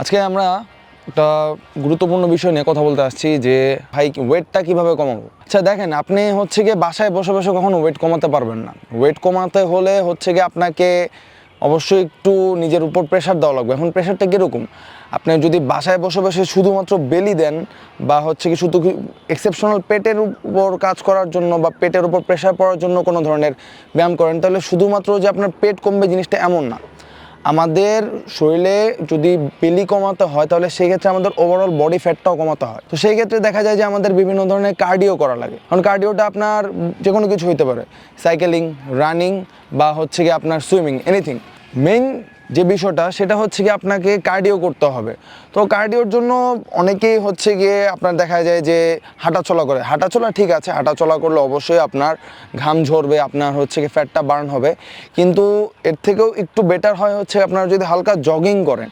আজকে আমরা একটা গুরুত্বপূর্ণ বিষয় নিয়ে কথা বলতে আসছি যে, ভাই ওয়েটটা কীভাবে কমাবো? আচ্ছা দেখেন, আপনি হচ্ছে গিয়ে বাসায় বসে বসে কখনো ওয়েট কমাতে পারবেন না। ওয়েট কমাতে হলে হচ্ছে গিয়ে আপনাকে অবশ্যই একটু নিজের উপর প্রেশার দেওয়া লাগবে। এখন প্রেশারটা কীরকম? আপনি যদি বাসায় বসে বসে শুধুমাত্র বেলি দেন বা হচ্ছে কি শুধু এক্সেপশনাল পেটের উপর কাজ করার জন্য বা পেটের উপর প্রেশার পড়ার জন্য কোনো ধরনের ব্যায়াম করেন, তাহলে শুধুমাত্র যে আপনার পেট কমবে জিনিসটা এমন না। আমাদের শরীরে যদি বেলি কমাতে হয়, তাহলে সেক্ষেত্রে আমাদের ওভারঅল বডি ফ্যাটটাও কমাতে হয়। তো সেই ক্ষেত্রে দেখা যায় যে আমাদের বিভিন্ন ধরনের কার্ডিও করা লাগে। কারণ কার্ডিওটা আপনার যে কোনো কিছু হইতে পারে। সাইকেলিং রানিং বা হচ্ছে গিয়ে আপনার সুইমিং এনিথিং মেইন যে বিষয়টা, সেটা হচ্ছে কি আপনাকে কার্ডিও করতে হবে। তো কার্ডিওর জন্য অনেকেই হচ্ছে গিয়ে আপনার দেখা যায় যে হাঁটাচলা করে। হাঁটাচলা ঠিক আছে, হাঁটাচলা করলে অবশ্যই আপনার ঘাম ঝরবে, আপনার হচ্ছে কি ফ্যাটটা বার্ন হবে। কিন্তু এর থেকেও একটু বেটার হয় হচ্ছে আপনারা যদি হালকা জগিং করেন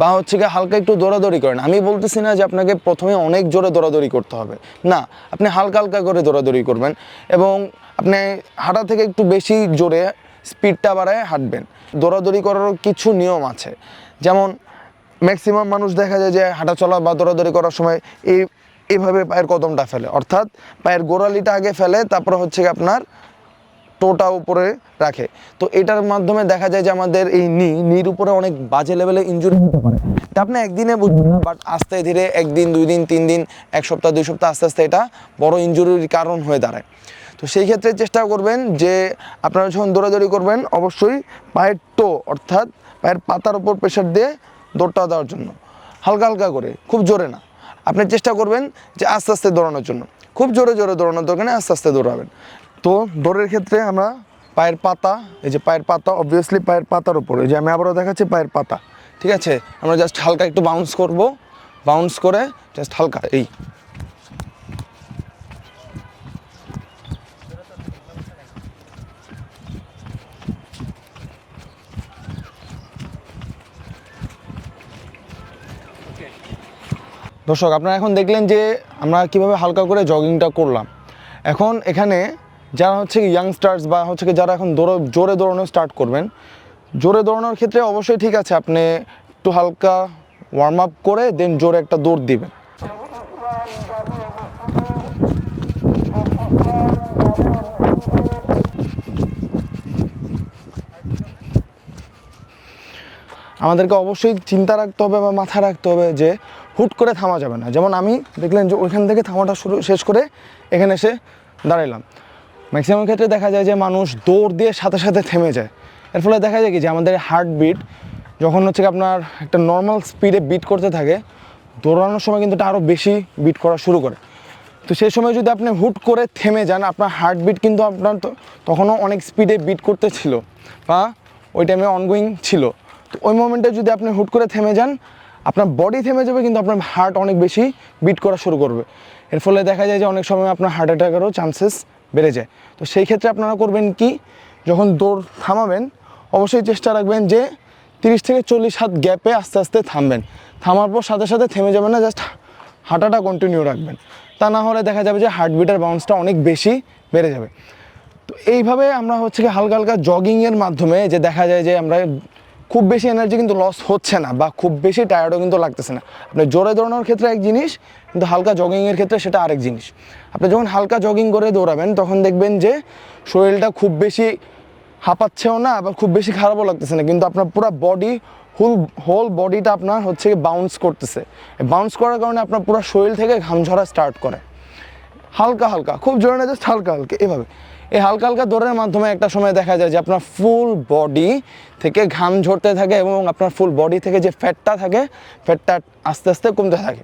বা হচ্ছে কি হালকা একটু দৌড়াদৌড়ি করেন। আমি বলতেছি না যে আপনাকে প্রথমে অনেক জোরে দৌড়াদৌড়ি করতে হবে। না, আপনি হালকা হালকা করে দৌড়াদৌড়ি করবেন এবং আপনি হাঁটা থেকে একটু বেশি জোরে স্পিডটা বাড়ায় হাঁটবেন। দৌড়াদৌড়ি করারও কিছু নিয়ম আছে। যেমন ম্যাক্সিমাম মানুষ দেখা যায় যে হাঁটা চলা বা দৌড়াদৌড়ি করার সময় এই এইভাবে পায়ের কদমটা ফেলে। অর্থাৎ পায়ের গোড়ালিটা আগে ফেলে, তারপর হচ্ছে আপনার টোটা উপরে রাখে। তো এটার মাধ্যমে দেখা যায় যে আমাদের এই নি, নির উপরে অনেক বাজে লেভেলে ইঞ্জুরি হতে পারে। তা আপনি একদিনে বুঝবেন না বাট আস্তে ধীরে একদিন, দুই দিন, তিন দিন, এক সপ্তাহ, দুই সপ্তাহ আস্তে আস্তে এটা বড় ইনজুরির কারণ হয়ে দাঁড়ায়। তো সেই ক্ষেত্রে চেষ্টা করবেন যে আপনারা যখন দৌড়াদৌড়ি করবেন, অবশ্যই পায়ের টো, অর্থাৎ পায়ের পাতার উপর প্রেশার দিয়ে দৌড়টা দেওয়ার জন্য। হালকা হালকা করে, খুব জোরে না। আপনি চেষ্টা করবেন যে আস্তে আস্তে দৌড়ানোর জন্য। খুব জোরে জোরে দৌড়ানোর দরকার নেই, আস্তে আস্তে দৌড়াবেন। তো দৌড়ের ক্ষেত্রে আমরা পায়ের পাতা, এই যে পায়ের পাতা অবভিয়াসলি পায়ের পাতার উপরে যে আমি আবারও দেখাচ্ছি পায়ের পাতা। ঠিক আছে? আমরা জাস্ট হালকা একটু বাউন্স করব। বাউন্স করে জাস্ট হালকা, এই। দর্শক, আপনারা এখন দেখলেন যে আমরা কীভাবে হালকা করে জগিংটা করলাম। এখন এখানে যারা হচ্ছে ইয়াংস্টার্স বা হচ্ছে কি যারা এখন দৌড়ো, জোরে দৌড়ানো স্টার্ট করবেন, জোরে দৌড়ানোর ক্ষেত্রে অবশ্যই ঠিক আছে, আপনি একটু হালকা ওয়ার্ম আপ করে দেন জোরে একটা দৌড় দিবেন। আমাদেরকে অবশ্যই চিন্তা রাখতে হবে বা মাথায় রাখতে হবে যে হুট করে থামা যাবে না। যেমন আমি দেখলেন যে ওইখান থেকে থামাটা শুরু, শেষ করে এখানে এসে দাঁড়াইলাম। ম্যাক্সিমাম ক্ষেত্রে দেখা যায় যে মানুষ দৌড় দিয়ে সাথে সাথে থেমে যায়। এর ফলে দেখা যায় কি যে আমাদের হার্টবিট যখন হচ্ছে আপনার একটা নর্মাল স্পিডে বিট করতে থাকে, দৌড়ানোর সময় কিন্তু আরও বেশি বিট করা শুরু করে। তো সেই সময় যদি আপনি হুট করে থেমে যান, আপনার হার্টবিট কিন্তু আপনার তখনও অনেক স্পিডে বিট করতে ছিল বা ওই টাইমে অনগোয়িং ছিল। তো ওই মোমেন্টে যদি আপনি হুট করে থেমে যান, আপনার বডি থেমে যাবে, কিন্তু আপনার হার্ট অনেক বেশি বিট করা শুরু করবে। এর ফলে দেখা যায় যে অনেক সময় আপনার হার্ট অ্যাটাকেরও চান্সেস বেড়ে যায়। তো সেই ক্ষেত্রে আপনারা করবেন কি? যখন দৌড় থামাবেন, অবশ্যই চেষ্টা রাখবেন যে তিরিশ থেকে চল্লিশ হাত গ্যাপে আস্তে আস্তে থামবেন। থামার পর সাথে সাথে থেমে যাবেন না জাস্ট হাঁটাটা কন্টিনিউ রাখবেন। তা না হলে দেখা যাবে যে হার্টবিটের বাউন্সটা অনেক বেশি বেড়ে যাবে। তো এইভাবে আমরা হচ্ছে কি হালকা হালকা জগিংয়ের মাধ্যমে যে দেখা যায় যে আমরা খুব বেশি এনার্জি কিন্তু লস হচ্ছে না বা খুব বেশি টায়ার্ডও কিন্তু লাগতেছে না। আপনি জোরে দৌড়ানোর ক্ষেত্রে এক জিনিস, কিন্তু হালকা জগিংয়ের ক্ষেত্রে সেটা আরেক জিনিস। আপনি যখন হালকা জগিং করে দৌড়াবেন, তখন দেখবেন যে শরীরটা খুব বেশি হাঁপাচ্ছেও না, আবার খুব বেশি খারাপও লাগতেছে না। কিন্তু আপনার পুরো বডি হুল হোল বডিটা আপনার হচ্ছে বাউন্স করতেছে। বাউন্স করার কারণে আপনার পুরো শরীর থেকে ঘাম ঝরা স্টার্ট করে। হালকা হালকা, খুব জোরে না জাস্ট হালকা হালকা, এভাবে। এই হালকা হালকা দৌড়ের মাধ্যমে একটা সময় দেখা যায় যে আপনার ফুল বডি থেকে ঘাম ঝরতে থাকে এবং আপনার ফুল বডি থেকে যে ফ্যাটটা থাকে ফ্যাটটা আস্তে আস্তে কমতে থাকে।